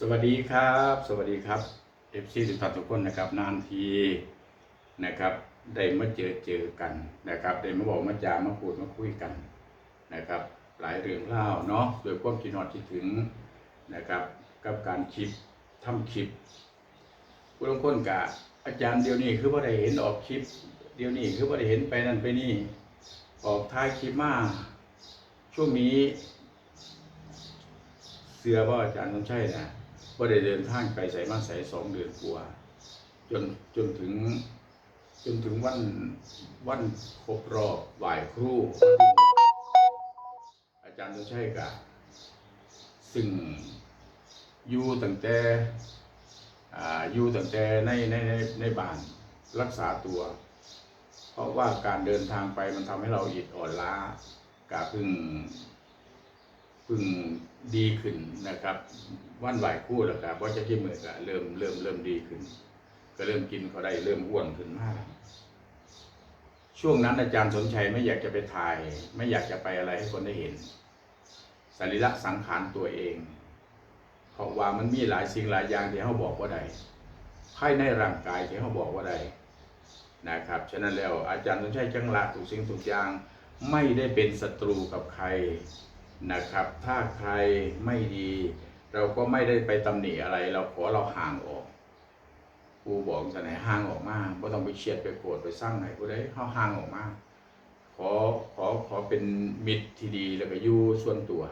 สวัสดีครับ สวัสดีครับเอฟซีทุกท่านทุกคนนะครับ นานทีนะครับ ได้มาเจอเจอกันนะครับ ได้มาบอกมาจามาพูดมาคุยกันนะครับ หลายเรื่องเล่าวเนาะโดยความคิดนอดคิดถึงนะครับ กับการคลิปทำคลิปผู้ลงคนกับอาจารย์เดียวนี้คือว่าได้เห็นออกคลิป เดียวนี้คือว่าได้เห็นไปนั่นไปนี่ออกท้ายคลิปมาช่วงนี้ เสือว่าอาจารย์ต้องใช่นะ ว่าได้เดินทางไปใส่มาใส่สองเดือนกว่าจนจนถึง จนถึงวันวันครบรอบไหว้ครูอาจารย์ต้องใช่กับซึ่งอยู่ตั้งแต่อ่าอยู่ตั้งแต่ในในในในบ้านรักษาตัว เพราะว่าการเดินทางไปมันทำให้เราอิดอ่อนล้ากาพึ่ง พึ่งดีขึ้นนะครับวันไหวคู่แล้วครับว่าจะกี่มือก็เริ่มเริ่มเริ่มดีขึ้น ก็เริ่มกินเขาได้เริ่มอ้วนขึ้นมาก ช่วงนั้นอาจารย์สนชัยไม่อยากจะไปถ่าย ไม่อยากจะไปอะไรให้คนได้เห็นสรีระสังขารตัวเอง เพราะว่ามันมีหลายสิ่งหลายอย่างที่เขาบอกว่าใดภายในร่างกายที่เขาบอกว่าใดนะครับ ฉะนั้นแล้วอาจารย์สนชัยจังละทุกสิ่งทุกอย่างไม่ได้เป็นศัตรูกับใคร นะครับ ถ้าใครไม่ดี เราก็ไม่ได้ไปตำหนิอะไร เราขอเราห่างออกครูบอกจะไหนห่างออกมาไม่ต้องไปเชียดไปโกรธไปสร้างไหนผู้ใดเขาห่างออกมาขอขอขอเป็นมิตรที่ดีแล้วก็ยู่ส่วนตัว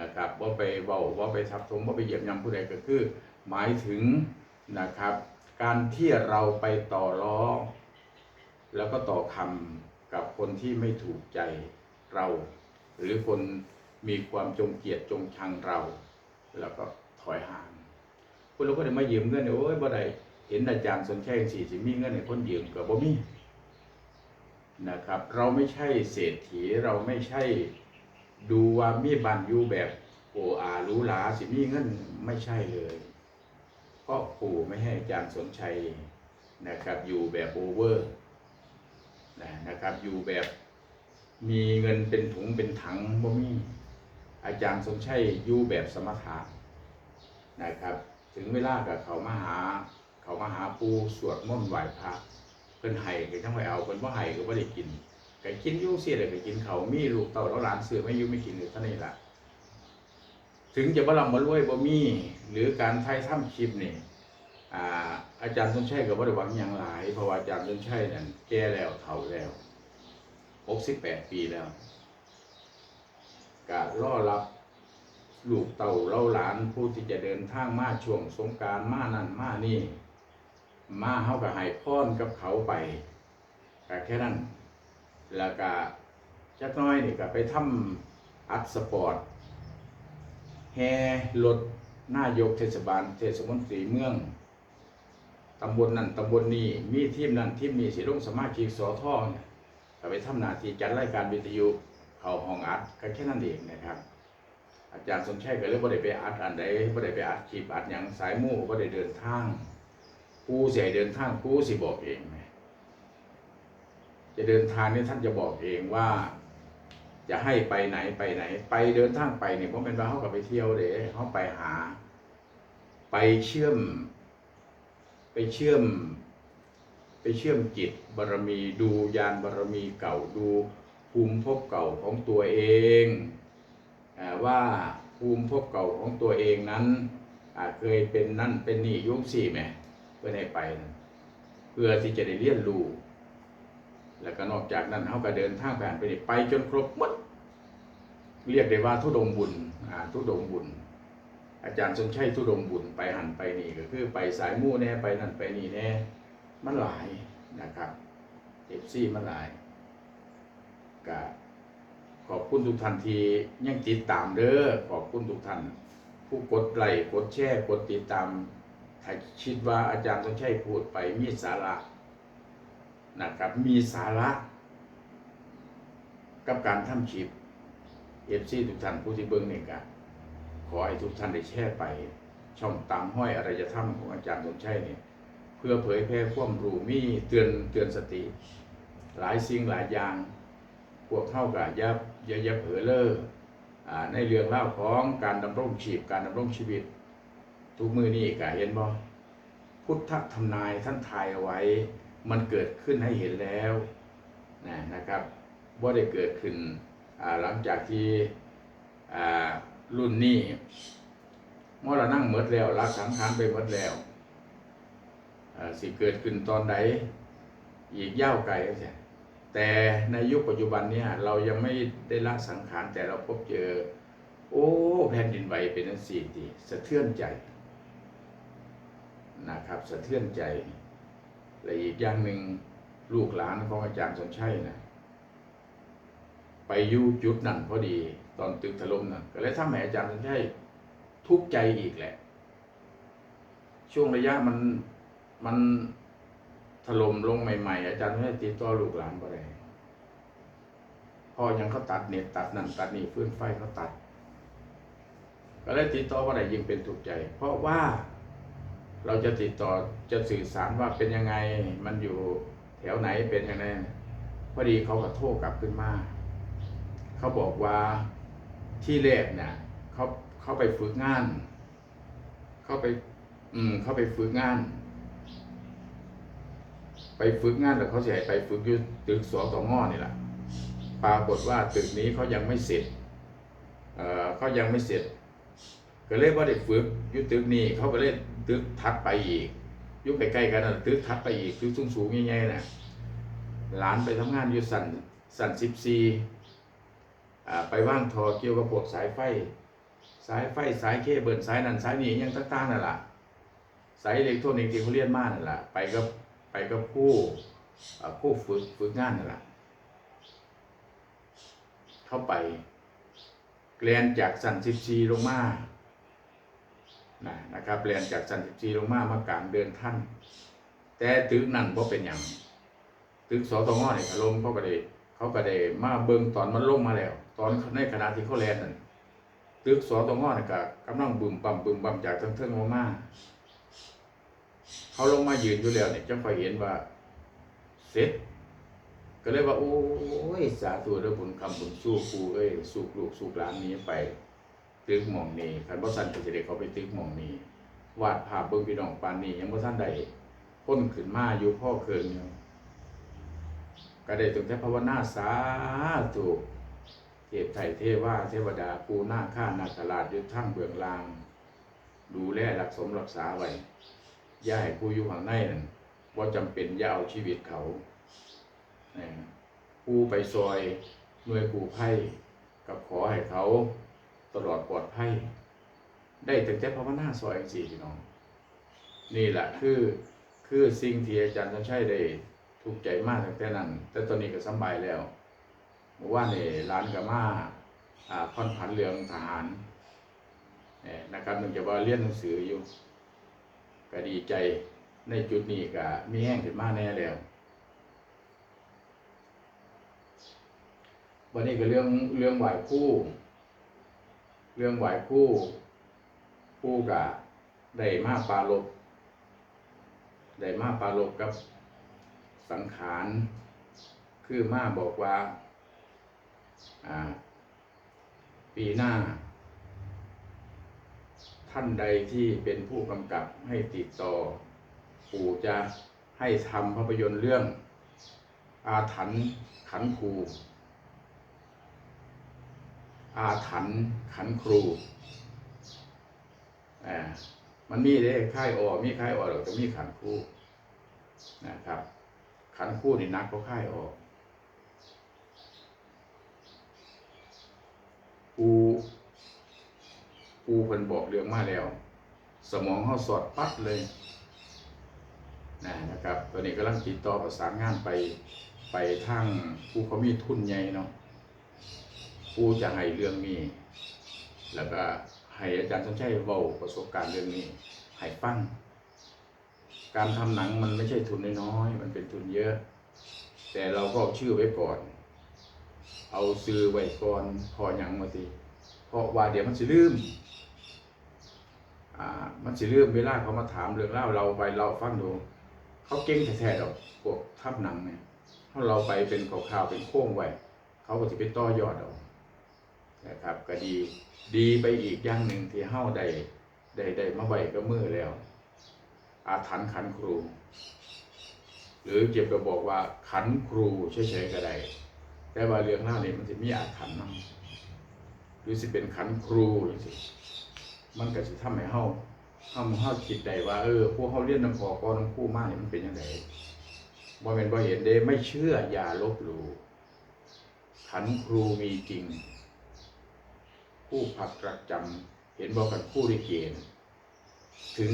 นะครับว่าไปเบาว่าไปทับทมว่าไปเหยียบย่ำผู้ใดก็คือ หมายถึงนะครับ การที่เราไปต่อล้อ แล้วก็ต่อคำกับคนที่ไม่ถูกใจเรา หรือคนมีความจงเกียดจงชังเรา แล้วก็ถอยห่างคนเราก็ได้มายืมเงินเนี่ยโอ้ยบ่ได้เห็นอาจารย์สนใจสี่สิมีเงินในคนยืมกับบ่มีนะครับ เราไม่ใช่เศรษฐีเราไม่ใช่ดูว่ามีบันอยู่แบบโออารู้หลาสิมีเงินไม่ใช่เลยเพราะปู่ไม่ให้อาจารย์สนชัยนะครับอยู่แบบโอเวอร์นะครับอยู่แบบ มีเงินเป็นถุงเป็นถังบ่มีอาจารย์สมชัยอยู่แบบสมถะนะครับ ถึงเวลากับเขามาหา เขามาหาปูสวดมนต์ไหว้พระเพิ่นไห้ก็จังไว้เอาเพิ่นบ่าไห้ก็บ่ได้กินก็กินยู่เสียเลยก็กินเขามีลูกเต่าแล้วหลานเสือไม่ยู่ไม่กินเลยท่านี้ล่ะถึงจะบ่ร่ำบ่รวยบ่มีหรือการไทยถ้ำคลิปนี่อาอาจารย์สมชัยก็บ่ได้หวังหยังหลายเพราะว่าอาจารย์สมชัยนั่นแก่แล้วเฒ่าแล้ว หกสิบแปดปีแล้วการล่อรับลูกเต่าเล่าหลานผู้ที่จะเดินทางมาช่วงสงการมานั่นมานี่ มาเฮากับให้พรกับเขาไปก็แค่นั้นแล้วก็จักน้อยนี่ก็ไปทำอัดสปอร์ตแห่รถนายกเทศบาลเทศมนตรีเมืองตำบลนั่นตำบลนี้มีทีมนั่นทีมนี้สิลงสมาชิกสอท่อเนี่ย ก็ไปทำหน้าที่จัดรายการวิทยุเข้าห้องอัดก็แค่นั้นเองนะครับ อาจารย์สมชัยก็เลยบ่ได้ไปอัดอันใดบ่ได้ไปอัดคลิปอัดหยังสายมู่บ่ได้เดินทางผู้เสียเดินทางผู้สิบอกเองไหมจะเดินทางนี่ท่านจะบอกเองว่าจะให้ไปไหนไปไหน ไปเดินทางไปเนี่ยเพราะเป็นว่าเขากับไปเที่ยวเด้เขาไปหา ไปเชื่อม ไปเชื่อม ไปเชื่อมจิตบารมีดูยานบารมีเก่าดูภูมิภพเก่าของตัวเองว่าภูมิภพเก่าของตัวเองนั้นเคยเป็นนั่นเป็นนี่ยุคสี่ไหมเพื่อให้ไปเพื่อที่จะได้เรียนรู้แล้วก็นอกจากนั้นเขาก็เดินทางผ่านไปนี่ไปจนครบหมดเรียกได้ว่าทุดงบุญทุดงบุญ อาจารย์สมชัยทุดงบุญไปหันไปนี่ก็คือไปสายมู่แน่ไปนั่นไปนี่แน่ มันหลายนะครับเอฟซีมันหลายก็ขอบคุณทุกท่านที่ยังติดตามเด้อขอบคุณทุกท่าน ผู้กดไลค์กดแชร์กดติดตามถ้าคิดว่าอาจารย์ต้องใช้พูดไปมีสาระนะครับมีสาระกับการทำคลิปเอฟซีทุกท่านผู้ที่เบิ้งนี่ก็ขอให้ทุกท่านได้แชร์ไป ช่องตามห้อยอารยธรรมของอาจารย์สมชัยเนี่ย พื่อเผยแพร่ความรู้มีเตือนเตือนสติ หลายสิ่งหลายอย่าง พวกเท่ากับยับอยายับเผลอเลออ่าในเรื่องเล่าของการดำรงชีพการดำรงชีวิต ทุกมือนี่กะเห็นบ่พุทธทำนายท่านทายเอาไว้ มันเกิดขึ้นให้เห็นแล้วนะนะครับว่าได้เกิดขึ้นหลังจากที่รุ่นนี้มรณะหมดแล้วรักสังขารไปหมดแล้ว สิเกิดขึ้นตอนใดอีกยาวไกลใช่แต่ในยุคปัจจุบันเนี่ยเรายังไม่ได้ละสังขารแต่เราพบเจอ โอ้แผ่นดินไหวเป็นอันสี่ทีสะเทือนใจนะครับสะเทือนใจและอีกอย่างหนึ่งลูกหลานของอาจารย์สนชัยนะไปยู่จุดนั้นพอดีตอนตึกถล่มนั่นก็เลยทำให้อาจารย์สนชัยทุกข์ใจอีกแหละ ช่วงระยะมัน มันถล่มลงใหม่ๆ อาจารย์สนชัยติดต่อลูกหลานบ่ได้พอยังเขาตัดเน็ตตัดนั่นตัดนี่ฟื้นไฟเขาตัด ก็เลยติดต่อว่าไหนยิ่งเป็นถูกใจ เพราะว่าเราจะติดต่อจะสื่อสารว่าเป็นยังไง มันอยู่แถวไหนเป็นยังไงพอดีเขาก็โทรกลับขึ้นมาเขาบอกว่าที่แรกเนี่ยเขาเขาไปฝึกงาน เขาไป อืมเขาไปฝึกงาน ไปฝึกงานแล้วเขาเสียไปฝึกอยู่ตึกสอตงอนี่แหละปรากฏว่าตึกนี้เขายังไม่เสร็จเเขายังไม่เสร็จ ก็เลยว่าได้ฝึกอยุตึกนี้เขาก็เลยตึกทัดไปอีกอยุใกล้ๆกันน่ะตึกทัดไปอีกตึกสูงๆใหญ่ๆน่ะหลานไปทำงานอยู่สันสันสิบซีอ่ไปว่างทอเกี่ยวกับพวกสายไฟ สายไฟสายเคเบิลสายนั่นสายนี้ยังต่างๆนั่นแหละสายอิเล็กทรอนิกส์ที่เขาเรียนมานั่นแหละไปกับ ไปกับผู้ผู้ฝึกฝึกงานนั่นแหละเข้าไปเกลียนจากสันสิบซีลงมานะนะครับเรียนจากสันติจีลงมามากลางเดือนท่าน แต่ตึกนั่นเพราะเป็นอย่างตึกสตงเนี่ยลมเขาก็ได้เขาก็ได้มาเบิ่งตอนมันลงมาแล้ว ตอนในขณะที่เขาแลนนั่นตึกสตงเนี่ยก็กำลังบึมบั่มบึมบั่มจากทั้งเทิงลงมา เขาลงมายืนอยู่แล้วเนี่ยจังค่อยเห็นว่าเสร็จ ก็เลยว่า โอ้ยสาธุเด้อบุญคำบุญสู้ครูเอ้ยสู้ลูกสู้หลานนี้ไปตึกหม่องนี้คันบ่ทันก็สิได้เขาไปตึกหม่องนี้วาดภาพเบิ่งพี่น้องปานนี้ยังบ่ทันได้พ้นขึ้นมาอยู่พ่อเคิงอยู่ก็ได้ตั้งแต่ภาวนาสาธุเทพไทยเทวาเทวดาปูหน้าค่านาคราชยู่ทั้งเบื้องล่าง ดูแลรักสมรักษาไว้ ย่าให้ผู้อยู่ข้างในนั่นบ่จำเป็นอย่าเอาชีวิตเขาผู้ไปซอยหน่วยกู้ภัยกับขอให้เขาตลอดปลอดภัยได้ตั้งแต่ภาวนาซอยสี่พี่น้อง นี่แหละคือคือสิ่งที่อาจารย์ชันชัยได้ถูกใจมากตั้งแต่นั้น แต่ตอนนี้ก็สบายแล้วเมื่อวานนี่ร้านกับมาอ่าค่อนผันเรืองทหารนะครับเนื่งจากว่าเรียนหนังสืออยู่ ก็ดีใจในจุดนี้ก็มีแห้งขึ้นมาแน่แล้ววันนี้ก็เรื่องเรื่องไหวคู่ เรื่องไหวคู่คู่กะได้มาปลาลบได้มาปลาลบกับสังขารคือมาบอกว่าอ่าปีหน้า ท่านใดที่เป็นผู้กำกับให้ติดต่อ ปู่จะให้ทำภาพยนตร์เรื่อง อาถรรพ์ขันครู อาถรรพ์ขันครูอ่ามันมีเด้ค่ายออมีค่ายออเราจะมีขันครูนะครับ ขันครูนี่นักก็ค่ายออกปู ปูเพิ่นบอกเรื่องมาแล้ว สมองเขาสอดปัดเลยนะนะครับตอนนี้กำลังติดต่อประสานงานไปไปทางผู้เขามีทุนใหญ่เนาะผู้จะให้เรื่องนี้ แล้วก็ให้อาจารย์สมชัยเบาประสบการณ์เรื่องนี้ให้ฟังการทำหนังมันไม่ใช่ทุนน้อยๆมันเป็นทุนเยอะ แต่เราก็เอาชื่อไว้ก่อน เอาซื้อไว้ก่อนพออย่างมาทีเพราะว่าเดี๋ยวมันจะลืม มันจะลืมเวลาเขามาถามเรื่องเล่าเราไปเราฟังดู เขาเก่งแท้ๆดอกพวกทับหนังเนี่ยถ้าเราไปเป็นข่าวๆเป็นโค้งไว้เขาก็จะไปต่อยอดเอานะครับก็ดีดีไปอีกอย่างหนึ่งที่เฮ้าได้ได้ได้มาไว้ก็มือแล้ว อาถรรพ์ขันครู หรือเก็บก็บอกว่าขันครูเฉยๆก็ได้แต่ว่าเรื่องเล่านี่มันจะมีอาถรรพ์นำหรือสิเป็นขันครูจังซี่ มันก็สิทำให้เฮาเฮาเฮาคิดได้ว่าเออพวกเฮาเรียนนำพอก่อนำครูมากนี่มันเป็นจังไดบ่แม่นบ่เห็นเด้ไม่เชื่ออย่าลบหลู่ขันครูมีจริง ผู้ผักประจำเห็นบอกกันผู้ได้เกณฑ์ถึง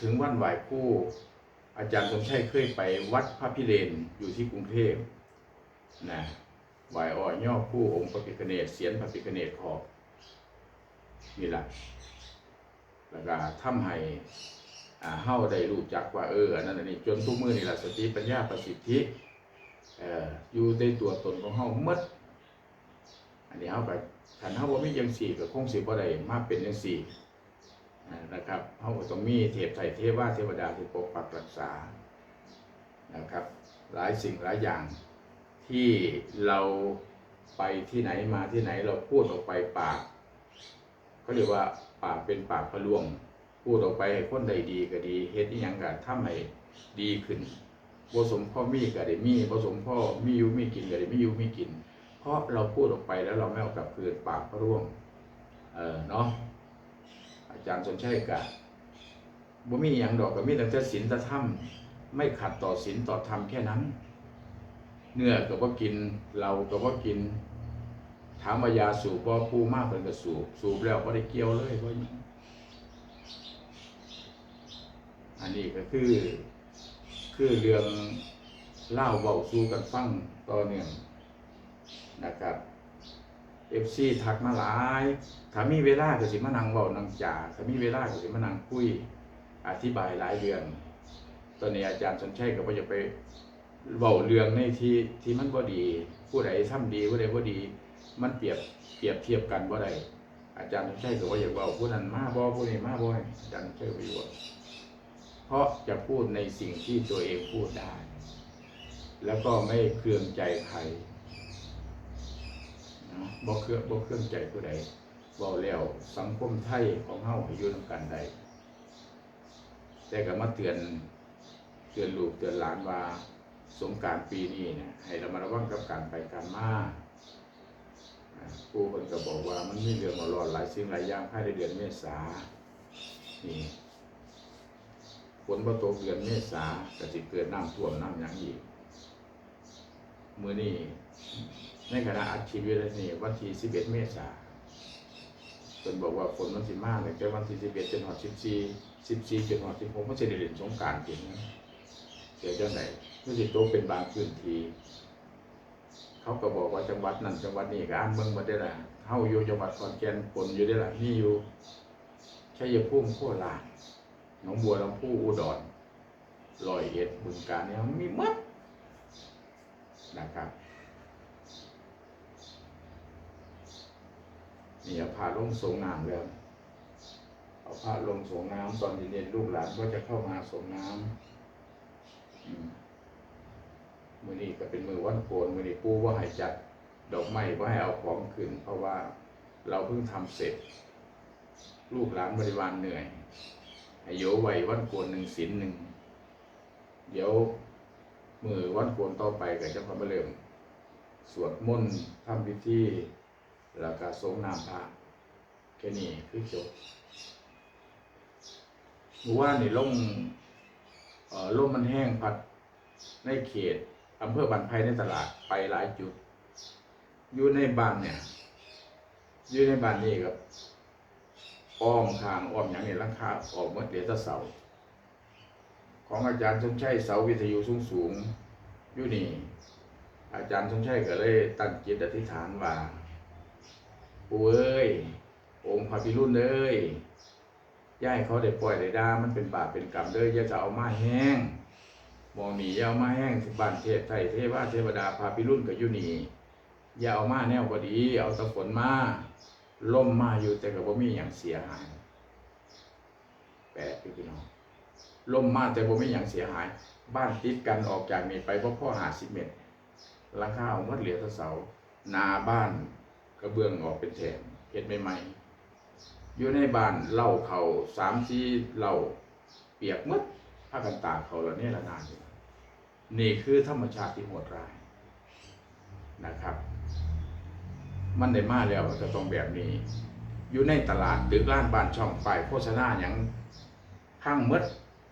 ถึงวันไหวผู้อาจารย์สมชัยเคยไปวัดพระพิเรนอยู่ที่กรุงเทพนะไหวอ่อยย่อผู้องค์พระพิฆเนศเสียนพระพิฆเนศขอบนี่แหละ แล้วก็ทำให้เฮาได้รู้จักว่าเอออันนั้นอันนี้จนทุกมือนี่แหละสติปัญญาประสิทธิเอออยู่ในตัวตนของเฮาหมดอันนี้เฮาก็คันเฮาบ่มีจังซี่ก็คงสิบ่ได้มาเป็นจังซี่นะครับเฮาก็ต้องมีเทพไตรเทวาเทวดาที่ปกปักรักษานะครับหลายสิ่งหลายอย่างที่เราไปที่ไหนมาที่ไหนเราพูดออกไปปาก เขาเรียกว่าปากเป็นปากพะลวง พูดออกไปให้คนใดดีก็ดีเฮ็ดอีหยังก็ทำให้ดีขึ้นบ่สมพ่อมีก็ได้มีบ่สมพ่อมีอยู่มีกินก็ได้มีอยู่มีกิน เพราะเราพูดออกไปแล้วเราไม่เอากลับคืนปากพระร่วงเออเนาะอาจารย์สนชัยกะบ่มีอย่างดอกก็มีแต่ศีลธรรมไม่ขัดต่อศีลต่อธรรมแค่นั้น เนื้อก็บ่กินเราก็บ่กิน ถามว่ายาสูบบ่ปูมากเป็นก็สูบสูบแล้วบ่ได้เกี่ยวเลยบ่หยังอันนี้ก็คือ คือเรื่องเล่าเบาสู่กันฟังต่อเนื่องนะครับเอฟซีทักมาหลายถ้ามีเวลาก็สิมานั่งเว้านั่งจ่าถ้ามีเวลาก็สิมานั่งคุยอธิบายหลายเรื่อง ตอนนี้อาจารย์สนชัยก็บ่จะไปเว้าเรื่องในที่ที่มันบ่ดี ผู้ใดทำดีผู้ใดบ่ดี มันเปรียบเปรียบเทียบกันบ่ได้อาจารย์สนชัยก็บ่อยากเว้าผู้นั้นมาบ่ผู้นี้มาบ่อาจารย์สนชัยก็บ่อยู่เพราะจะพูดในสิ่งที่ตัวเองพูดได้ แล้วก็ไม่เคืองใจใครนะบ่เครื่องบ่เครื่องใจผู้ใดเว้าแล้วสังคมไทยของเฮาให้อยู่นำกันได้แต่ก็มาเตือนเตือนลูกเตือนหลานว่าสงการปีนี้เนี่ยให้เรามาระวังกับการไปการมา อ่าผู้คนก็บอกว่ามันมีเรื่องมารอนหลายสิ่งหลายอย่างภายในเดือนเมษานี่ฝนบ่ตกเดือนเมษาก็สิเกิดน้ำท่วมน้ำหยังอีกมือนี้ในขณะอัดคลิปอยู่นี่วันที่11 เมษายนเพิ่นบอกว่าฝนมันสิมากตั้งแต่วันที่11จนถึง14 14จนถึง16มันสิได้เล่นสงกานต์จริงนะเดี๋ยวจังได๋มันสิตกเป็นบางพื้นที่ เขาก็บอกว่าจังหวัดนั้นจังหวัดนี้ก็อ่านเบิ่งบ่ได้ล่ะเฮาอยู่จังหวัดขอนแก่นฝนอยู่ได้ล่ะมีอยู่ชัยภูมิโคราชหนองบัวลำพูอุดรร้อยเอ็ดบึงกาฬเนี่ยมันมีหมดนะครับนี่เอาผ้าลงสงน้ำแล้วเอาผ้าลงสงน้ำตอนเย็นๆลูกหลานก็จะเข้ามาสงน้ำอื มือนี้ก็เป็นมือวันโกนมือนี้ปูว่าให้จัดดอกไม้ว่าให้เอาของขึ้น เพราะว่าเราเพิ่งทำเสร็จ ลูกหลานบริวารเหนื่อยให้โยไหววันโกนหนึ่งศีลหนึ่งเดี๋ยวมือวันโกนต่อไปก็จะพามาเริ่มสวดมนต์ทำพิธีแล้วก็สงน้ำพระแค่นี้คือจบว่านนี่ลมเอ่อลมมันแห้งพัดในเขต อำเภอบันไพในตลาดไปหลายจุด อยู่ในบ้านเนี่ย อยู่ในบ้านนี่ครับอ้อมข้างอ้อมอย่างนี้ลังคาออกเมื่อเดือนเสาของอาจารย์สมชัยเสาวิทยุสูงสูงอยู่นี่ อาจารย์สมชัยก็เลยตั้งจิตอธิษฐานว่าปูเอ้ยองค์พระพิรุณเอ้ยย่าให้เขาได้ปล่อยได้ด่ามันเป็นบาปเป็นกรรมเด้ออย่าจะเอามาแห้ง มองหนียาเอามาแห้งบ้านเทพไทยเทวาเทวดาพระพิรุณก็อยู่นี่อย่าเอามาแนวก็ดี เอาตะฝนมาล่มมาอยู่แต่ก็บ่มีอย่างเสียหายแปลกอยู่พี่น้องล่มมาแต่บ่มีอย่างเสียหาย บ้านติดกันออกจากนี้ไปพ่อพ่อหาสิบเมตรหลังคาเอาหมดเหลือต่เสา นาบ้านกระเบื้องออกเป็นแถมเฮ็ดใหม่ๆอยู่ในบ้านเล่าเขาสามสี่เล่าเปียกมดผ้ากันตากเขาแล้วเนี่ยละนานอยู่ นี่คือธรรมชาติที่โหดร้ายนะครับ มันได้มาแล้วมันก็ต้องแบบนี้ อยู่ในตลาดดึกร้านบ้านช่องไปโฆษณาอย่างข้างหมด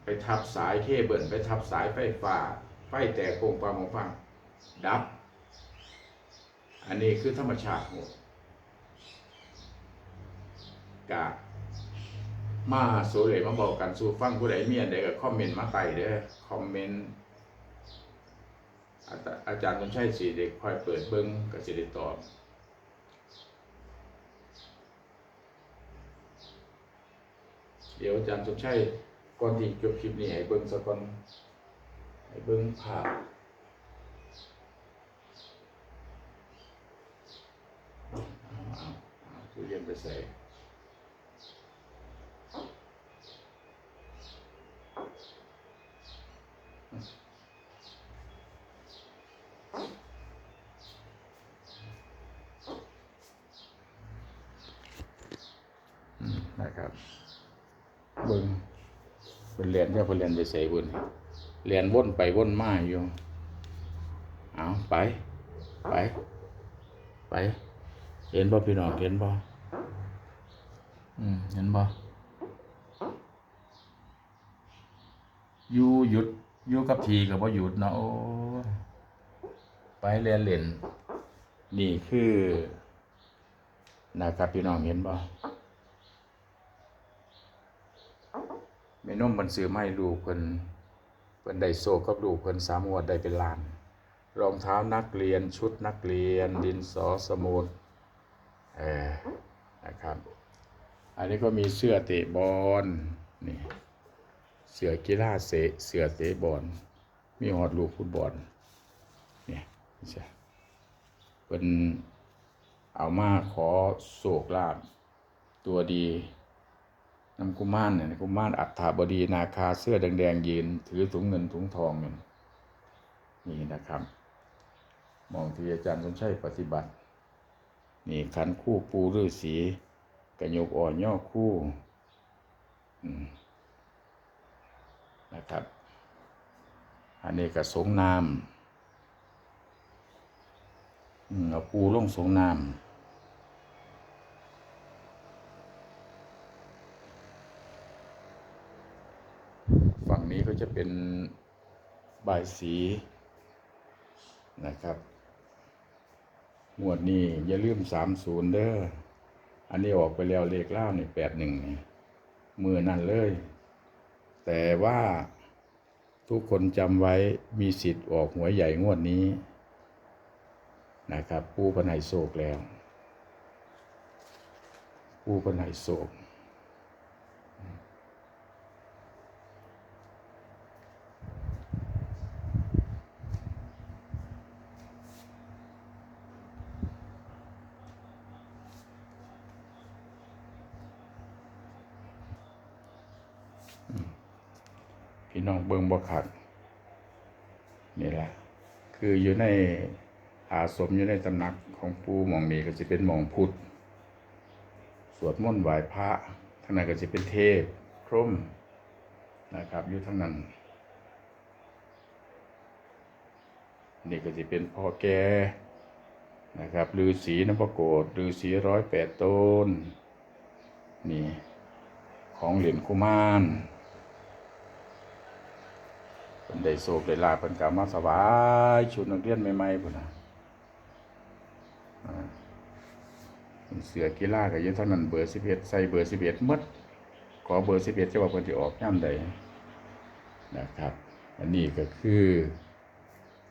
ไปทับสายเคเบิลไปทับสายไฟฟ้า ไฟแตกโคงปลาหมองฟัง ดับ อันนี้คือธรรมชาติโหดกะมาสู่เลยมาบอกกันสู่ฟังผู้ใดมีอันใดก็คอมเมนต์มาไต่เด้อคอมเมนต์ อาจารย์คนใช้สีเด็กคอยเปิดเบิ้งก็สิได้ตอบเดี๋ยวอาจารย์สมชัยก่อนที่จบคลิปนี้ให้เบิ้งสักก่อนให้เบิ้งภาพเอาเอาเอาตู้เย็นไปใส่อืมนะครับ เบิ่งเป็นเรียนแค่เป็นเรียนไปใส่บุญเรียนว่นไปว่นมาอยู่เอาไป ไป ไป เห็นบ่พี่น้องเห็นบ่อืมเห็นบ่อยู่หยุดอยู่กับทีกับบ่หยุดเนาะโอ้ไปเรียนเล่นนี่คือนะครับพี่น้องเห็นบ่ แม่นมมันซื้อมาให้ลูกเพิ่นเพิ่นได้โซกับลูกเพิ่นสามงวดได้เป็นล้าน รองเท้านักเรียนชุดนักเรียน ดินสอสมุดเออนะครับ อันนี้ก็มีเสื้อเตะบอลนี่เสื้อกีฬาเสเสื้อเตะบอลมีหอดลูกฟุตบอลเนี่ยนี่ใช่เพิ่นเอามาขอโศกลาบตัวดี นำกุมารเนี่ยกุมารอัฏฐบดีนาคาเสื้อแดงๆยืนถือถุงเงินถุงทองเนี่ยนี่นะครับ มองที่อาจารย์สมชัยปฏิบัติ นี่ขันคู่ปูฤาษีกระยกอ่อนย่อคู่นะครับ อันนี้ก็สงน้ำอืมเอาปูลงสงน้ำ ฝั่งนี้ ก็จะเป็นบายสีนะครับหมวดนี้อย่าลืมสามศูนย์เด้อ อันนี้ออกไปแล้วเลขเล่าเนี่ยแปดหนึ่งนี่มือนั่นเลย แต่ว่าทุกคนจำไว้มีสิทธิ์ออกหวยใหญ่งวดนี้นะครับ ปูพันไหโศกแล้ว ปูพันไหโศก พี่น้องเบิงบ่ขัดนี่แหละ คื อยู่ในอาสมอยู่ในตำหนักของปูมองนี้ก็จะเป็นมองพุทธสวดมนต์ไหว้พระทางนั้นก็จะเป็นเทพพรหมนะครับอยู่ทางนั้นนี่ก็จะเป็นพ่อแกนะครับฤาษีน้ำประโกฏฤาษีร้อยแปดตนนี่ ของเหรียญกุมาร พิ่นได้โศกได้ลาเพิ่นก็มาสบายชุดนักเรียนใหม่ๆพุ่นน่ะเสือกีฬาก็อยู่เท่านั้นเบอร์11ใส่เบอร์11หมดขอเบอร์11จะว่าเพิ่นสิออกยามใดนะครับ อันนี้ก็คือ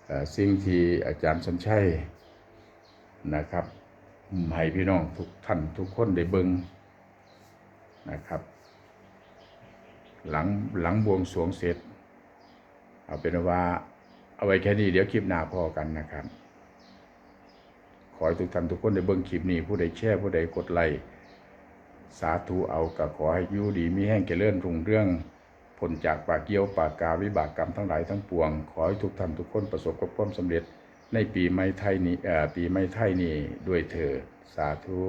อสิ่งที่อาจารย์สมชัยนะครับให้พี่น้องทุกท่านทุกคนได้เบิ่งนะครับ หลังหลังบวงสวงเสร็จ เอาเป็นว่าเอาไว้แค่นี้เดี๋ยวคลิปหน้าพอกันนะครับ ขอให้ทุกท่านทุกคนได้เบิ่งคลิปนี้ ผู้ใดแชร์ผู้ใดกดไลค์สาธุเอาก็ขอให้ยู่ดีมีแห้งเจริญรุ่งเรื่องผลจากปากเกี้ยวปากกาวิบากกรรมทั้งหลายทั้งปวง ขอให้ทุกท่านทุกคนประสบกับความสำเร็จในปีใหม่ไทยนี้ปีใหม่ไทยนี้ด้วยเถิดสาธุ